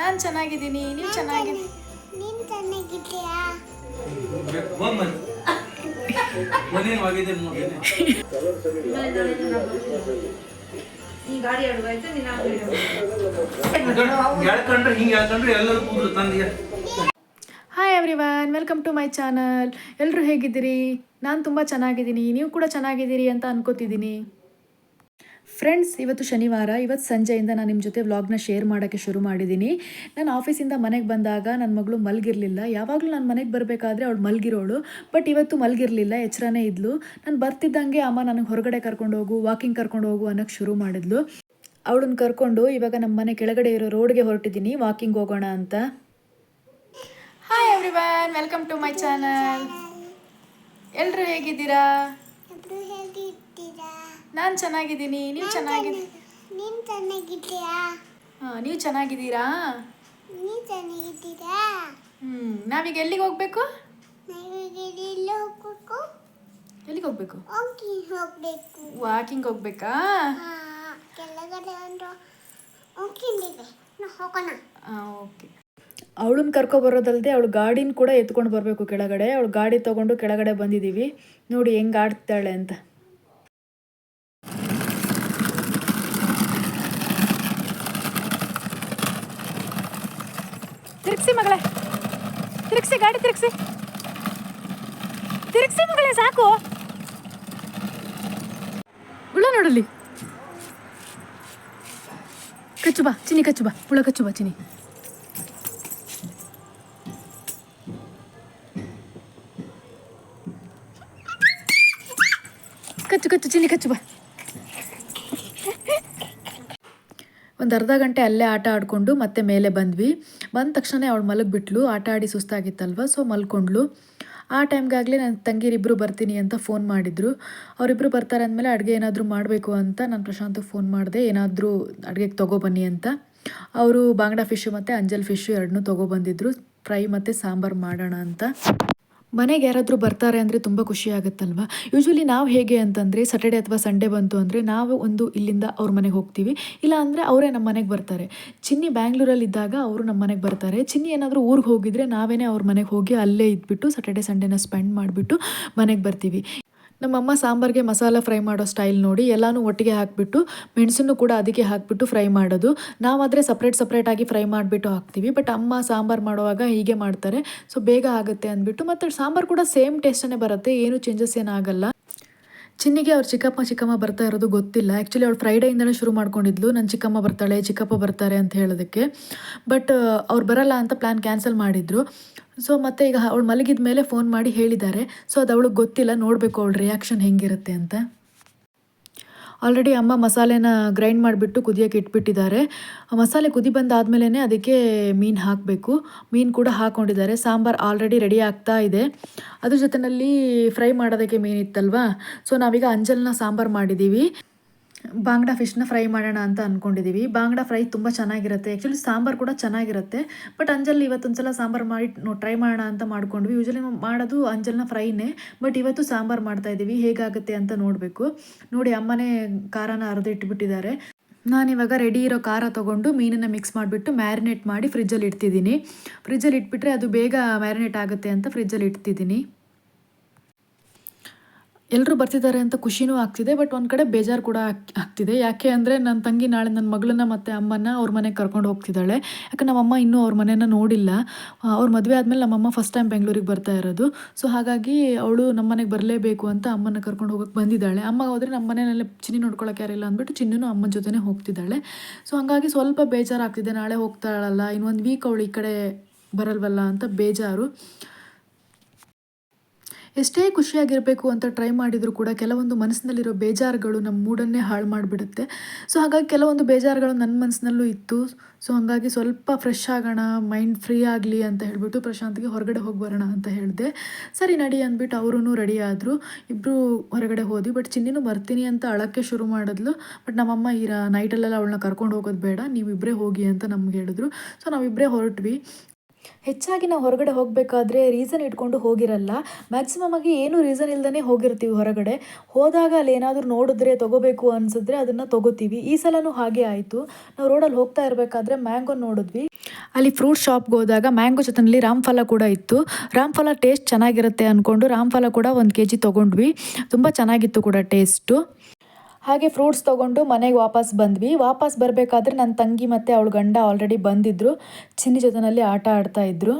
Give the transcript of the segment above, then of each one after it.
ನಾನು ಚೆನ್ನಾಗಿದ್ದೀನಿ ನೀವು ಚೆನ್ನಾಗಿದ್ದೀನಿ hi ಚೆನ್ನಾಗಿದ್ದೀಯಾ? Hi everyone welcome to my channel ಎಲ್ಲರೂ ಹೇಗಿದ್ದೀರಿ? ನಾನು ತುಂಬ ಚೆನ್ನಾಗಿದ್ದೀನಿ ನೀವು ಕೂಡ ಚೆನ್ನಾಗಿದ್ದೀರಿ ಅಂತ ಅನ್ಕೋತಿದ್ದೀನಿ. ಫ್ರೆಂಡ್ಸ್ ಇವತ್ತು ಶನಿವಾರ ಇವತ್ತು ಸಂಜೆಯಿಂದ ನಾನು ನಿಮ್ಮ ಜೊತೆ ವ್ಲಾಗ್ನ ಶೇರ್ ಮಾಡೋಕ್ಕೆ ಶುರು ಮಾಡಿದ್ದೀನಿ ನಾನು ಆಫೀಸಿಂದ ಮನೆಗೆ ಬಂದಾಗ ನನ್ನ ಮಗಳು ಮಲಗಿರಲಿಲ್ಲ. ಯಾವಾಗಲೂ ನಾನು ಮನೆಗೆ ಬರಬೇಕಾದ್ರೆ ಅವಳು ಮಲಗಿರೋಳು ಬಟ್ ಇವತ್ತು ಮಲಗಿರಲಿಲ್ಲ ಎಚ್ಚರನೇ ಇದ್ಲು. ನಾನು ಬರ್ತಿದ್ದಂಗೆ ಅಮ್ಮ ನನಗೆ ಹೊರಗಡೆ ಕರ್ಕೊಂಡು ಹೋಗು ವಾಕಿಂಗ್ ಕರ್ಕೊಂಡು ಹೋಗು ಅನ್ನೋಕ್ಕೆ ಶುರು ಮಾಡಿದ್ಲು. ಅವಳನ್ನ ಕರ್ಕೊಂಡು ಇವಾಗ ನಮ್ಮ ಮನೆ ಕೆಳಗಡೆ ಇರೋ ರೋಡ್ಗೆ ಹೊರಟಿದ್ದೀನಿ ವಾಕಿಂಗ್ ಹೋಗೋಣ ಅಂತ. Hi everyone welcome to my channel ಎಲ್ಲರೂ ಹೇಗಿದ್ದೀರಾ? ನಾನು ಚೆನ್ನಾಗಿದ್ದೀನಿ ನೀವು ಚೆನ್ನಾಗಿದ್ದೀ ನೀನ್ ಚೆನ್ನಾಗಿದ್ದೀಯಾ? ಹಾಂ ನೀವು ಚೆನ್ನಾಗಿದ್ದೀರಾ? ನೀನು ಚೆನ್ನಾಗಿದ್ದೀರಾ? ಹ್ಞೂ ನಾವೀಗ ಎಲ್ಲಿಗೆ ಹೋಗಬೇಕು? ನಾವೀಗ ಎಲ್ಲಿ ಹೋಗ್ಬೇಕು. ಎಲ್ಲಿಗೆ ಹೋಗಬೇಕು? ಹೋಗಿ ಹೋಗ್ಬೇಕು. ವಾಕಿಂಗ್ ಹೋಗ್ಬೇಕಾ? ಹಾ ಕೆಳಗಡೆ ಒಂದು ಹೋಗಿದ್ದೀವಿ ನಾವು ಹೋಗೋಣ. ಹಾಂ ಓಕೆ. ಅವಳನ್ನ ಕರ್ಕೊಬರೋದಲ್ಲದೆ ಅವಳು ಗಾಡಿನ ಕೂಡ ಎತ್ಕೊಂಡು ಬರಬೇಕು ಕೆಳಗಡೆ. ಅವಳು ಗಾಡಿ ತಗೊಂಡು ಕೆಳಗಡೆ ಬಂದಿದ್ದೀವಿ ನೋಡಿ ಹೆಂಗೆ ಆಡ್ತಾಳೆ ಅಂತ. ತಿರುಗಿಸಿ ಮಗಳೇ. ತಿರುಗಿಸಿ, ಗಾಡಿ ತಿರುಗಿಸಿ. ತಿರುಗಿಸಿ ಮಗಳೇ, ಸಾಕು. ಉಳ್ಳ ನೋಡಲಿ ಕಚ್ಚು ಬಾ ಚಿನಿ ಕಚ್ಚು ಬಾ. ಹುಳ ಕಚ್ಚು ಬಾ ಚಿನಿ ಕಚ್ಚು ಕಚ್ಚು ಚಿನಿ ಕಚ್ಚು ಬಾ. ಒಂದು ಅರ್ಧ ಗಂಟೆ ಅಲ್ಲೇ ಆಟ ಆಡಿಕೊಂಡು ಮತ್ತೆ ಮೇಲೆ ಬಂದ್ವಿ. ಬಂದ ತಕ್ಷಣ ಅವಳು ಮಲಗಿಬಿಟ್ಲು. ಆಟ ಆಡಿ ಸುಸ್ತಾಗಿತ್ತಲ್ವ? ಸೊ ಮಲ್ಕೊಂಡ್ಳು. ಆ ಟೈಮ್ಗಾಗಲೇ ನನ್ನ ತಂಗಿರಿಬ್ಬರು ಬರ್ತೀನಿ ಅಂತ ಫೋನ್ ಮಾಡಿದರು. ಅವರಿಬ್ಬರು ಬರ್ತಾರೆ ಅಂದಮೇಲೆ ಅಡುಗೆ ಏನಾದರೂ ಮಾಡಬೇಕು ಅಂತ ನಾನು ಪ್ರಶಾಂತ್ ಫೋನ್ ಮಾಡಿದೆ. ಏನಾದರೂ ಅಡುಗೆಗೆ ತೊಗೊಬನ್ನಿ ಅಂತ. ಅವರು ಬಾಂಗ್ಡಾ ಫಿಶ್ ಮತ್ತು ಅಂಜಲ್ ಫಿಶ್ ಎರಡನ್ನೂ ತೊಗೊಬಂದಿದ್ರು ಫ್ರೈ ಮತ್ತು ಸಾಂಬಾರು ಮಾಡೋಣ ಅಂತ. ಮನೆಗೆ ಯಾರಾದರೂ ಬರ್ತಾರೆ ಅಂದರೆ ತುಂಬ ಖುಷಿ ಆಗುತ್ತಲ್ವ? ಯೂಶ್ವಲಿ ನಾವು ಹೇಗೆ ಅಂತಂದರೆ ಸಾಟರ್ಡೆ ಅಥವಾ ಸಂಡೇ ಬಂತು ಅಂದರೆ ನಾವು ಒಂದು ಇಲ್ಲಿಂದ ಅವ್ರ ಮನೆಗೆ ಹೋಗ್ತೀವಿ. ಇಲ್ಲ ಅಂದರೆ ಅವರೇ ನಮ್ಮ ಮನೆಗೆ ಬರ್ತಾರೆ. ಚಿನ್ನಿ ಬ್ಯಾಂಗ್ಳೂರಲ್ಲಿ ಇದ್ದಾಗ ಅವರು ನಮ್ಮ ಮನೆಗೆ ಬರ್ತಾರೆ. ಚಿನ್ನಿ ಏನಾದರೂ ಊರಿಗೆ ಹೋಗಿದ್ರೆ ನಾವೇನೇ ಅವ್ರ ಮನೆಗೆ ಹೋಗಿ ಅಲ್ಲೇ ಇದ್ಬಿಟ್ಟು ಸಾಟರ್ಡೆ ಸಂಡೇನ ಸ್ಪೆಂಡ್ ಮಾಡಿಬಿಟ್ಟು ಮನೆಗೆ ಬರ್ತೀವಿ. ನಮ್ಮಮ್ಮ ಸಾಂಬಾರಿಗೆ ಮಸಾಲ ಫ್ರೈ ಮಾಡೋ ಸ್ಟೈಲ್ ನೋಡಿ ಎಲ್ಲಾನು ಒಟ್ಟಿಗೆ ಹಾಕಿಬಿಟ್ಟು, ಮೆಣಸನ್ನು ಕೂಡ ಅದಕ್ಕೆ ಹಾಕಿಬಿಟ್ಟು ಫ್ರೈ ಮಾಡೋದು. ನಾವಾದರೆ ಸಪ್ರೇಟ್ ಸಪ್ರೇಟಾಗಿ ಫ್ರೈ ಮಾಡಿಬಿಟ್ಟು ಹಾಕ್ತೀವಿ. ಬಟ್ ಅಮ್ಮ ಸಾಂಬಾರು ಮಾಡುವಾಗ ಹೀಗೆ ಮಾಡ್ತಾರೆ. ಸೊ ಬೇಗ ಆಗುತ್ತೆ ಅಂದ್ಬಿಟ್ಟು, ಮತ್ತು ಸಾಂಬಾರು ಕೂಡ ಸೇಮ್ ಟೇಸ್ಟನ್ನೇ ಬರುತ್ತೆ. ಏನು ಚೇಂಜಸ್ ಏನಾಗಲ್ಲ. ಚಿನ್ನಿಗೆ ಅವ್ರ ಚಿಕ್ಕಪ್ಪ ಚಿಕ್ಕಮ್ಮ ಬರ್ತಾ ಇರೋದು ಗೊತ್ತಿಲ್ಲ. ಆ್ಯಕ್ಚುಲಿ ಅವ್ಳು ಫ್ರೈಡೆಯಿಂದಲೇ ಶುರು ಮಾಡ್ಕೊಂಡಿದ್ಲು. ನನ್ನ ಚಿಕ್ಕಮ್ಮ ಬರ್ತಾಳೆ, ಚಿಕ್ಕಪ್ಪ ಬರ್ತಾರೆ ಅಂತ ಹೇಳೋದಕ್ಕೆ. ಬಟ್ ಅವ್ರು ಬರಲ್ಲ ಅಂತ ಪ್ಲ್ಯಾನ್ ಕ್ಯಾನ್ಸಲ್ ಮಾಡಿದ್ರು. ಸೊ ಮತ್ತೆ ಈಗ ಅವಳು ಮಲಗಿದ ಮೇಲೆ ಫೋನ್ ಮಾಡಿ ಹೇಳಿದ್ದಾರೆ. ಸೊ ಅದು ಅವಳಿಗೆ ಗೊತ್ತಿಲ್ಲ. ನೋಡಬೇಕು ಅವಳ ರಿಯಾಕ್ಷನ್ ಹೆಂಗಿರುತ್ತೆ ಅಂತ. ಆಲ್ರೆಡಿ ಅಮ್ಮ ಮಸಾಲೆನ ಗ್ರೈಂಡ್ ಮಾಡಿಬಿಟ್ಟು ಕುದಿಯೋಕೆ ಇಟ್ಬಿಟ್ಟಿದ್ದಾರೆ. ಮಸಾಲೆ ಕುದಿ ಬಂದಾದಮೇಲೆ ಅದಕ್ಕೆ ಮೀನು ಹಾಕಬೇಕು. ಮೀನು ಕೂಡ ಹಾಕ್ಕೊಂಡಿದ್ದಾರೆ ಸಾಂಬಾರು ಆಲ್ರೆಡಿ ರೆಡಿ ಆಗ್ತಾ ಇದೆ. ಅದ್ರ ಜೊತೆಯಲ್ಲಿ ಫ್ರೈ ಮಾಡೋದಕ್ಕೆ ಮೀನಿತ್ತಲ್ವಾ ಸೊ ನಾವೀಗ ಅಂಜಲ್ನ ಸಾಂಬಾರು ಮಾಡಿದ್ದೀವಿ ಬಾಂಗ್ಡಾ ಫಿಶ್ನ ಫ್ರೈ ಮಾಡೋಣ ಅಂತ ಅಂದ್ಕೊಂಡಿದ್ದೀವಿ ಬಾಂಗ್ಡಾ ಫ್ರೈ ತುಂಬ ಚೆನ್ನಾಗಿರುತ್ತೆ. ಆ್ಯಕ್ಚುಲಿ ಸಾಂಬಾರು ಕೂಡ ಚೆನ್ನಾಗಿರುತ್ತೆ. ಬಟ್ ಅಂಜಲ್ ಇವತ್ತೊಂದ್ಸಲ ಸಾಂಬಾರು ಮಾಡಿ ಟ್ರೈ ಮಾಡೋಣ ಅಂತ ಮಾಡ್ಕೊಂಡ್ವಿ. ಯೂಶಲಿ ಮಾಡೋದು ಅಂಜಲ್ನ ಫ್ರೈನೇ. ಬಟ್ ಇವತ್ತು ಸಾಂಬಾರು ಮಾಡ್ತಾ ಇದ್ದೀವಿ ಹೇಗಾಗುತ್ತೆ ಅಂತ ನೋಡಬೇಕು. ನೋಡಿ ಅಮ್ಮನೇ ಖಾರನ ಇಟ್ಬಿಟ್ಟಿದ್ದಾರೆ ನಾನಿವಾಗ ರೆಡಿ ಇರೋ ಖಾರ ತೊಗೊಂಡು ಮೀನನ್ನು ಮಿಕ್ಸ್ ಮಾಡಿಬಿಟ್ಟು ಮ್ಯಾರಿನೇಟ್ ಮಾಡಿ ಫ್ರಿಜ್ಜಲ್ಲಿ ಇಡ್ತಿದ್ದೀನಿ. ಫ್ರಿಜ್ಜಲ್ಲಿ ಇಟ್ಬಿಟ್ರೆ ಅದು ಬೇಗ ಮ್ಯಾರಿನೇಟ್ ಆಗುತ್ತೆ ಅಂತ ಫ್ರಿಜ್ಜಲ್ಲಿ ಇಡ್ತಿದ್ದೀನಿ. ಎಲ್ಲರೂ ಬರ್ತಿದ್ದಾರೆ ಅಂತ ಖುಷಿನೂ ಆಗ್ತಿದೆ ಬಟ್ ಒಂದು ಕಡೆ ಬೇಜಾರು ಕೂಡ ಆಗ್ತಿದೆ. ಯಾಕೆ ಅಂದರೆ ನನ್ನ ತಂಗಿ ನಾಳೆ ನನ್ನ ಮಗಳನ್ನ ಮತ್ತು ಅಮ್ಮನ ಅವ್ರ ಮನೆಗೆ ಕರ್ಕೊಂಡು ಹೋಗ್ತಿದ್ದಾಳೆ. ಯಾಕೆ ನಮ್ಮಮ್ಮ ಇನ್ನೂ ಅವ್ರ ಮನೆನ ನೋಡಿಲ್ಲ. ಅವ್ರ ಮದುವೆ ಆದಮೇಲೆ ನಮ್ಮಮ್ಮ ಫಸ್ಟ್ ಟೈಮ್ ಬೆಂಗಳೂರಿಗೆ ಬರ್ತಾ ಇರೋದು. ಸೊ ಹಾಗಾಗಿ ಅವಳು ನಮ್ಮ ಮನೆಗೆ ಬರಲೇಬೇಕು ಅಂತ ಅಮ್ಮನ ಕರ್ಕೊಂಡು ಹೋಗಕ್ಕೆ ಬಂದಿದ್ದಾಳೆ. ಅಮ್ಮ ಹೋದರೆ ನಮ್ಮ ಮನೆಯಲ್ಲೇ ಚಿನ್ನಿ ನೋಡ್ಕೊಳಕ್ಕೆ ಯಾರಿಲ್ಲ ಅಂದ್ಬಿಟ್ಟು ಚಿನ್ನೂ ಅಮ್ಮನ ಜೊತೆನೇ ಹೋಗ್ತಿದ್ದಾಳೆ. ಸೊ ಹಾಗಾಗಿ ಸ್ವಲ್ಪ ಬೇಜಾರಾಗ್ತಿದೆ ನಾಳೆ ಹೋಗ್ತಾಳಲ್ಲ ಇನ್ನೊಂದು ವೀಕ್ ಅವಳು ಈ ಕಡೆ ಬರಲ್ವಲ್ಲ ಅಂತ ಬೇಜಾರು. ಎಷ್ಟೇ ಖುಷಿಯಾಗಿರಬೇಕು ಅಂತ ಟ್ರೈ ಮಾಡಿದರೂ ಕೂಡ ಕೆಲವೊಂದು ಮನಸ್ಸಿನಲ್ಲಿರೋ ಬೇಜಾರುಗಳು ನಮ್ಮ ಮೂಡನ್ನೇ ಹಾಳು ಮಾಡಿಬಿಡುತ್ತೆ. ಸೊ ಹಾಗಾಗಿ ಕೆಲವೊಂದು ಬೇಜಾರುಗಳು ನನ್ನ ಮನಸ್ಸಿನಲ್ಲೂ ಇತ್ತು. ಸೊ ಹಾಗಾಗಿ ಸ್ವಲ್ಪ ಫ್ರೆಶ್ ಆಗೋಣ ಮೈಂಡ್ ಫ್ರೀ ಆಗಲಿ ಅಂತ ಹೇಳಿಬಿಟ್ಟು ಪ್ರಶಾಂತ್ಗೆ ಹೊರಗಡೆ ಹೋಗಿ ಬರೋಣ ಅಂತ ಹೇಳಿದೆ. ಸರಿ ನಡಿ ಅಂದ್ಬಿಟ್ಟು ಅವರೂ ರೆಡಿ ಆದರು. ಇಬ್ಬರು ಹೊರಗಡೆ ಹೋದ್ವಿ. ಬಟ್ ಚಿನ್ನಿನೂ ಬರ್ತೀನಿ ಅಂತ ಅಳಕ್ಕೆ ಶುರು ಮಾಡಿದ್ಲು. ಬಟ್ ನಮ್ಮಮ್ಮ ಈ ನೈಟಲ್ಲೆಲ್ಲ ಅವಳನ್ನ ಕರ್ಕೊಂಡು ಹೋಗೋದು ಬೇಡ. ನೀವಿಬ್ಬರೇ ಹೋಗಿ ಅಂತ ನಮ್ಗೆ ಹೇಳಿದ್ರು. ಸೊ ನಾವಿಬ್ಬರೇ ಹೊರಟ್ವಿ. ಹೆಚ್ಚಾಗಿ ನಾವು ಹೊರಗಡೆ ಹೋಗಬೇಕಾದ್ರೆ ರೀಸನ್ ಇಟ್ಕೊಂಡು ಹೋಗಿರಲ್ಲ. ಮ್ಯಾಕ್ಸಿಮಮ್ ಆಗಿ ಏನು ರೀಸನ್ ಇಲ್ಲದೇ ಹೋಗಿರ್ತೀವಿ ಹೊರಗಡೆ. ಹೋದಾಗ ಅಲ್ಲಿ ಏನಾದರೂ ನೋಡಿದ್ರೆ, ತೊಗೋಬೇಕು ಅನಿಸಿದ್ರೆ ಅದನ್ನು ತೊಗೋತೀವಿ. ಈ ಸಲನೂ ಹಾಗೆ ಆಯಿತು. ನಾವು ರೋಡಲ್ಲಿ ಹೋಗ್ತಾ ಇರಬೇಕಾದ್ರೆ ಮ್ಯಾಂಗೋ ನೋಡಿದ್ವಿ. ಅಲ್ಲಿ ಫ್ರೂಟ್ ಶಾಪ್ಗೆ ಹೋದಾಗ ಮ್ಯಾಂಗೋ ಜೊತೆಯಲ್ಲಿ ರಾಮ್ಫಲ ಕೂಡ ಇತ್ತು. ರಾಮ್ಫಲ ಟೇಸ್ಟ್ ಚೆನ್ನಾಗಿರುತ್ತೆ ಅಂದ್ಕೊಂಡು ರಾಮ್ಫಲ ಕೂಡ ಒಂದು ಕೆ ಜಿ ತೊಗೊಂಡ್ವಿ. ತುಂಬ ಚೆನ್ನಾಗಿತ್ತು ಕೂಡ ಟೇಸ್ಟು ಹಾಗೆ ಫ್ರೂಟ್ಸ್ ತೊಗೊಂಡು ಮನೆಗೆ ವಾಪಸ್ ಬಂದ್ವಿ. ವಾಪಸ್ ಬರಬೇಕಾದ್ರೆ ನನ್ನ ತಂಗಿ ಮತ್ತು ಅವಳ ಗಂಡ ಆಲ್ರೆಡಿ ಬಂದಿದ್ದರು ಚಿನ್ನಿ ಜೊತೆನಲ್ಲಿ ಆಟ ಆಡ್ತಾ ಇದ್ದರು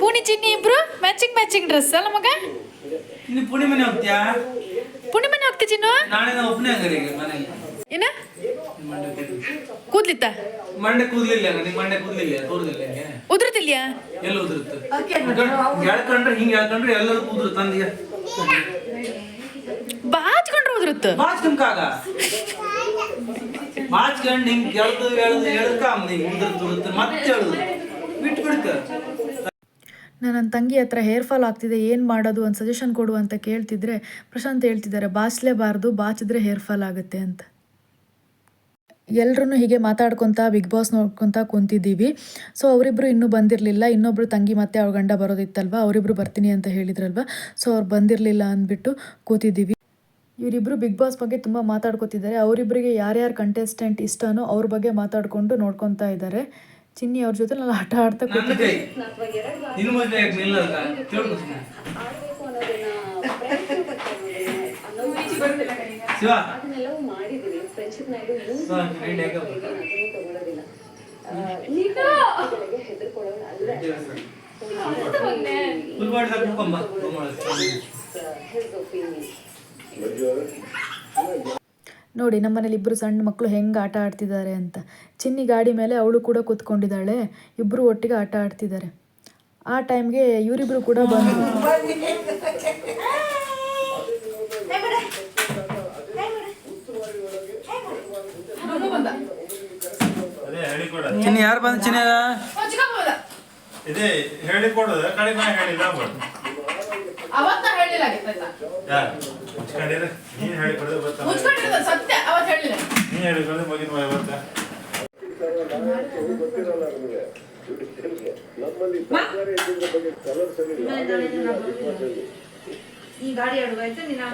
ಪೂಣಿ ಚಿನ್ನಿ ಇಬ್ರು ಮ್ಯಾಚಿಂಗ್ ಮ್ಯಾಚಿಂಗ್ ಡ್ರೆಸ್ ಅಲ್ಲ ಮಗ? ನೀನು ಪುಣೆ ಮನೆ ಹೋಗ್ತೀಯಾ? ಪುಣಿ ಮನೆ ಹೋಗ್ತಿ ಚಿನ್ನು? ನಾಳೆ ನಾವು ಒಬ್ಬನೇ ಹಂಗಾರೆ ಮನೇಲಿ ಏನ? ಕೂದ್ಲಿತ್ತ? ಮಂಡೆ ಕೂದಲಿಲ್ಲ ನಿನ್ ಮಂಡೆ ಕೂದಲಿಲ್ಲ ತೋರ್ದಿಲ್ಲ ಹಿಂಗೆ? ಉದುರ್ತಿಲ್ಯಾ ಎಲ್ಲ ಉದುರುತ್ತೆ? ಎಳ್ಕೊಂಡ್ರೆ ಹಿಂಗೆ ಎಳ್ಕೊಂಡ್ರೆ ಎಲ್ಲರೂ ಕೂದ್ರು ತಂದಿಯ ಬಾಚ್ಕೊಂಡ್ರೆ ಉದುರುತ್ತ. ಬಾಚ್ಕೊಂಡ್ಕಾಗ ಬಾಚ್ಕೊಂಡ್ ಹಿಂಗ್ ಎಳ್ದು ಎಳ್ದು ಎಳ್ಕ ಹಿಂಗೆ ಉದುರುತ್ತ ಉದುರ್ತು ಮತ್ತೆ ಎಳ್ದು. ಬಿಟ್ಟು ಬಿಡ್ಕ ನಾನು ನನ್ನ ತಂಗಿ ಹತ್ರ ಹೇರ್ ಫಾಲ್ ಆಗ್ತಿದೆ, ಏನು ಮಾಡೋದು? ಒಂದು ಸಜೆಷನ್ ಕೊಡು ಅಂತ ಕೇಳ್ತಿದ್ರೆ ಪ್ರಶಾಂತ್ ಹೇಳ್ತಿದ್ದಾರೆ, ಬಾಚಲೇಬಾರ್ದು, ಬಾಚಿದ್ರೆ ಹೇರ್ ಫಾಲ್ ಆಗುತ್ತೆ ಅಂತ. ಎಲ್ಲರೂ ಹೀಗೆ ಮಾತಾಡ್ಕೊತ ಬಿಗ್ ಬಾಸ್ ನೋಡ್ಕೊತ ಕುಂತಿದ್ದೀವಿ. ಸೊ ಅವರಿಬ್ಬರು ಇನ್ನೂ ಬಂದಿರಲಿಲ್ಲ. ಇನ್ನೊಬ್ಬರು ತಂಗಿ ಮತ್ತೆ ಅವ್ರ ಗಂಡ ಬರೋದಿತ್ತಲ್ವ? ಅವರಿಬ್ಬರು ಬರ್ತೀನಿ ಅಂತ ಹೇಳಿದ್ರಲ್ವ? ಸೊ ಅವ್ರು ಬಂದಿರಲಿಲ್ಲ ಅಂದ್ಬಿಟ್ಟು ಕೂತಿದ್ದೀವಿ. ಇವರಿಬ್ಬರು ಬಿಗ್ ಬಾಸ್ ಬಗ್ಗೆ ತುಂಬ ಮಾತಾಡ್ಕೊತಿದ್ದಾರೆ. ಅವರಿಬ್ಬರಿಗೆ ಯಾರ್ಯಾರು ಕಂಟೆಸ್ಟೆಂಟ್ ಇಷ್ಟನೋ ಅವ್ರ ಬಗ್ಗೆ ಮಾತಾಡಿಕೊಂಡು ನೋಡ್ಕೊತಾ ಇದ್ದಾರೆ. ಚಿನ್ನಿ ಅವ್ರ ಜೊತೆ ನಾನು ಆಟ ಆಡ್ತಾ ಕೂತಿದ್ದೆ. ನೋಡಿ ನಮ್ಮ ಮನೇಲಿ ಇಬ್ಬರು ಸಣ್ಣ ಮಕ್ಕಳು ಹೆಂಗೆ ಆಟ ಆಡ್ತಿದ್ದಾರೆ ಅಂತ. ಚಿನ್ನಿ ಗಾಡಿ ಮೇಲೆ ಅವಳು ಕೂಡ ಕೂತ್ಕೊಂಡಿದ್ದಾಳೆ. ಇಬ್ಬರು ಒಟ್ಟಿಗೆ ಆಟ ಆಡ್ತಿದ್ದಾರೆ. ಆ ಟೈಮ್ಗೆ ಇವರಿಬ್ಬರು ಕೂಡ ಬಂದು ಚಿನ್ನಿ ಯಾರು ಬಂದ ಚಿನ್ನ ಇದೇ ಹೇಳಿಕೊಡೋದು ಕಡಿಮೆ ಹೇಳಿಲ್ಲ ಆಗ್ಬೋದು ಕೂಡ ಯಾರು ಮುಚ್ಕೊಂಡಿರ? ನೀನ್ ಹೇಳಿಕೊಡೋದು ಗೊತ್ತಾ ಮುಚ್ಕೊಂಡಿರೋದು ಸತ್ಯ ಅವತ್ತು ಹೇಳಿಲ್ಲ ನೀನ್. ಹೇಳಿಕೊಡೋದು ಮುಗಿದ ಮೇಲೆ ಗೊತ್ತಾ ಈ ಗಾಡಿ ಅಡುಗಾಯ್ತು ನೀನು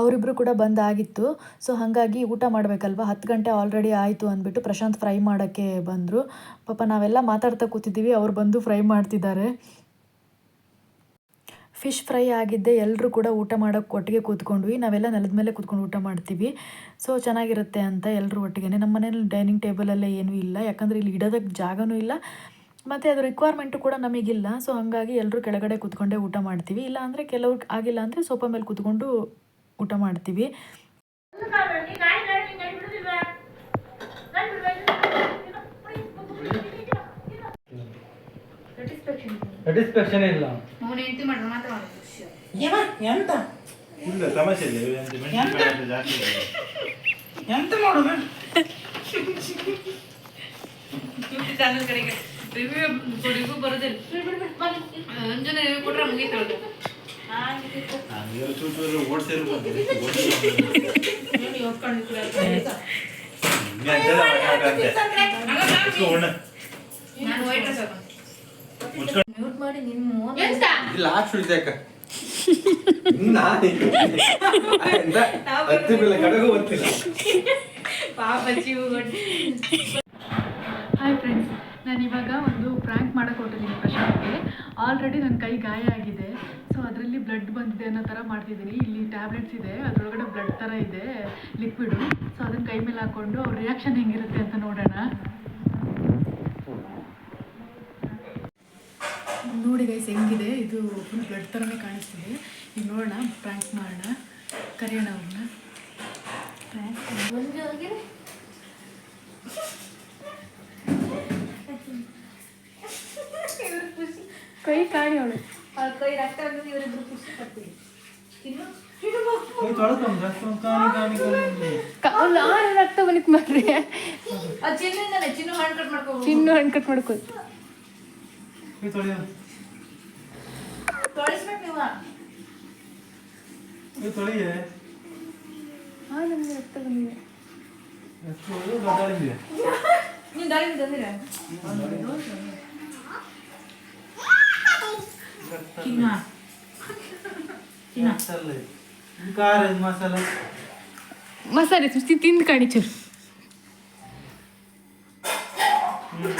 ಅವರಿಬ್ಬರು ಕೂಡ ಬಂದಾಗಿತ್ತು. ಸೊ ಹಾಗಾಗಿ ಊಟ ಮಾಡಬೇಕಲ್ವ? ಹತ್ತು ಗಂಟೆ ಆಲ್ರೆಡಿ ಆಯಿತು ಅಂದ್ಬಿಟ್ಟು ಪ್ರಶಾಂತ್ ಫ್ರೈ ಮಾಡೋಕ್ಕೆ ಬಂದರು. ಪಾಪ ನಾವೆಲ್ಲ ಮಾತಾಡ್ತಾ ಕೂತಿದ್ದೀವಿ ಅವ್ರು ಬಂದು ಫ್ರೈ ಮಾಡ್ತಿದ್ದಾರೆ. ಫಿಶ್ ಫ್ರೈ ಆಗಿದ್ದೆ ಎಲ್ಲರೂ ಕೂಡ ಊಟ ಮಾಡೋಕ್ಕೆ ಒಟ್ಟಿಗೆ ಕೂತ್ಕೊಂಡ್ವಿ. ನಾವೆಲ್ಲ ನೆಲದ ಮೇಲೆ ಕೂತ್ಕೊಂಡು ಊಟ ಮಾಡ್ತೀವಿ. ಸೊ ಚೆನ್ನಾಗಿರುತ್ತೆ ಅಂತ ಎಲ್ಲರೂ ಒಟ್ಟಿಗೆ ನಮ್ಮ ಮನೇಲಿ ಡೈನಿಂಗ್ ಟೇಬಲಲ್ಲೇ ಏನೂ ಇಲ್ಲ. ಯಾಕಂದರೆ ಇಲ್ಲಿ ಇಡೋದಕ್ಕೆ ಜಾಗನೂ ಇಲ್ಲ. ಮತ್ತು ಅದು ರಿಕ್ವೈರ್ಮೆಂಟು ಕೂಡ ನಮಗಿಲ್ಲ. ಸೊ ಹಾಗಾಗಿ ಎಲ್ಲರೂ ಕೆಳಗಡೆ ಕೂತ್ಕೊಂಡೇ ಊಟ ಮಾಡ್ತೀವಿ. ಇಲ್ಲ ಅಂದರೆ ಕೆಲವ್ರಿಗೆ ಆಗಿಲ್ಲ ಅಂದರೆ ಸೋಫಾ ಮೇಲೆ ಕೂತ್ಕೊಂಡು ಊಟ ಮಾಡ್ತೀವಿ. ಸ್ಯಾಟಿಸ್ಫ್ಯಾಕ್ಷನ್ ಇಲ್ಲ. ಅವನು ಹೆಂಡತಿ ಮಾಡ್ರೆ ಮಾತ್ರ ಎಂತ? ಇಲ್ಲ ತಮಾಷೆ ಇಲ್ಲ ಎಂತ ಮೆಣಸಿನಕಾಯಿ ಅಂತ ಜಾಸ್ತಿ ಇದೆ. ಎಂತ ಮಾಡೋದು? ಚಾನಲ್ ಕಡೆಗೆ ರಿವ್ಯೂ ರಿವ್ಯೂ ಬರೋದಿಲ್ಲ. ಅಂಜನ ರಿವ್ಯೂ ಕೊಟ್ರೆ ಮುಗೀತು ಅವ್ಳ್ದು. ನಾನು ಇವ್ರು ಇಸ್ಕೊ ಉಣ್ಣು. ನಾನು ವೈಟ್ ಡ್ರೆಸ್ ಹಾಕೊಂಡು ಮ್ಯೂಟ್ ಮಾಡಿ ನಿಮ್ಮ ಇಲ್ಲ ಪಾಪ ಹಾಯ್ ಫ್ರೆಂಡ್ಸ್ ನಾನು ಇವಾಗ ಒಂದು ಪ್ರ್ಯಾಂಕ್ ಮಾಡೋಕೆ ಹೊರಟಿದ್ದೀನಿ ಪ್ರಶಾಂತ್ಗೆ. ಆಲ್ರೆಡಿ ನನ್ನ ಕೈ ಗಾಯ ಆಗಿದೆ. ಸೊ ಅದರಲ್ಲಿ ಬ್ಲಡ್ ಬಂದಿದೆ ಅನ್ನೋ ಥರ ಮಾಡ್ತಿದ್ದೀನಿ ಇಲ್ಲಿ ಟ್ಯಾಬ್ಲೆಟ್ಸ್ ಇದೆ ಅದರೊಳಗಡೆ ಬ್ಲಡ್ ಥರ ಇದೆ ಲಿಕ್ವಿಡು ಸೊ ಅದನ್ನು ಕೈ ಮೇಲೆ ಹಾಕ್ಕೊಂಡು ಅವ್ರ ರಿಯಾಕ್ಷನ್ ಹೆಂಗಿರುತ್ತೆ ಅಂತ ನೋಡೋಣ. ನೋಡಿ ಗೈಸ್ ಹೆಂಗಿದೆ? ಇದು ಫುಲ್ ಬ್ಲಡ್ ಥರನೇ ಕಾಣಿಸ್ತಿದೆ. ಈಗ ನೋಡೋಣ ಪ್ರ್ಯಾಂಕ್ ಮಾಡೋಣ ಕರೆಯೋಣ ಅವ್ರನ್ನ. ಕೈ ಕಾಣಿ ಅವಳು. ಅವ್ರ ಕೈ ರಕ್ತ ಇವರಿಬ್ರು ಖುಷಿ ಪಡ್ತೀವಿ. ತಿನ್ನು ಕಟ್ ರಕ್ತ ಬನಿಕ್ ಮಾಡ್ರಿ ಅದು ಚಿನ್ನಿಂದಲೇ ಚಿನ್ನು ಹಣ್ಣು ಕಟ್ ಮಾಡ್ಕೊ ಚಿನ್ನು ಹಣ್ಣು ಕಟ್ ಮಾಡ್ಕೋ ತೊಳಿಸ್ಬೇಕು ನೀವು ಎಷ್ಟು ಬದಲಿದೆ ನೀನು ದಾಳಿಂಬೆ ತಂದಿರಾ ಚಿನ್ನ ಚಿನ್ನ ಮಸಾಲೆ ಇದು ಖಾರ ಇದು ಮಸಾಲೆ ಮಸಾಲೆ ಸುಸ್ತಿ ತಿಂದು ಕಾಣಿ ಚೂರು ಹ್ಮ್,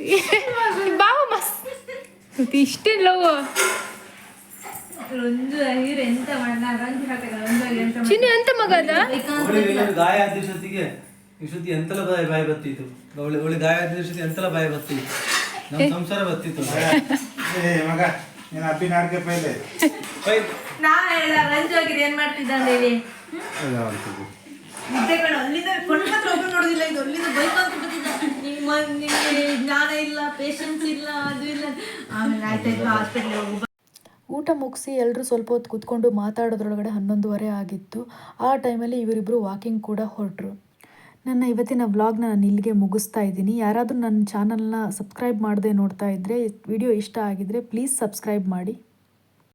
ಮಸಾಲೆ ಬಾವ ಮಸ್ತ್ ಇಷ್ಟೇ ಲವ್. ರಂಜು ಹೀರೆ ಎಂತ ಮಗ ಅದ? ಗಾಯ ಆದ ದಿವಸತ್ತಿಗೆ ಇಷ್ಟೊತ್ತಿ ಎಂತೆಲ್ಲ ಬಾಯಿ ಬಾಯಿ ಬತ್ತಿತ್ತು ಅವಳಿ ಅವಳು ಗಾಯ ಆದ ದಿವಸಕ್ಕೆ ಎಂತೆಲ್ಲ ಬಾಯಿ ಬತ್ತಿತ್ತು ನಮ್ಮ ಸಂಸಾರ ಬತ್ತಿತ್ತು ಏ ಮಗ ನೀನು ಅಪ್ಪಿ ನಾಡ್ಕೆ ಪೈಲೆ. ನಾ ಹೇಳ ರಂಜು ಆಗಿರಿ ಏನ್ ಮಾಡ್ತಿದ್ದಾನೆ ಹೇಳಿ? ಅಲ್ಲಿಂದ ಕೊಂಡ ನೋಡೋದಿಲ್ಲ ಇದು ಅಲ್ಲಿಂದ ಬೈಕ್ ಅಂತ ಊಟ ಮುಗಿಸಿ ಎಲ್ಲರೂ ಸ್ವಲ್ಪ ಹೊತ್ತು ಕೂತ್ಕೊಂಡು ಮಾತಾಡೋದ್ರೊಳಗಡೆ ಹನ್ನೊಂದುವರೆ ಆಗಿತ್ತು. ಆ ಟೈಮಲ್ಲಿ ಇವರಿಬ್ಬರು ವಾಕಿಂಗ್ ಕೂಡ ಹೊರಟರು. ನನ್ನ ಇವತ್ತಿನ ವ್ಲಾಗ್ನ ನಾನು ಇಲ್ಲಿಗೆ ಮುಗಿಸ್ತಾ ಇದ್ದೀನಿ. ಯಾರಾದರೂ ನನ್ನ ಚಾನಲ್ನ ಸಬ್ಸ್ಕ್ರೈಬ್ ಮಾಡದೆ ನೋಡ್ತಾ ಇದ್ದರೆ ವಿಡಿಯೋ ಇಷ್ಟ ಆಗಿದರೆ ಪ್ಲೀಸ್ ಸಬ್ಸ್ಕ್ರೈಬ್ ಮಾಡಿ.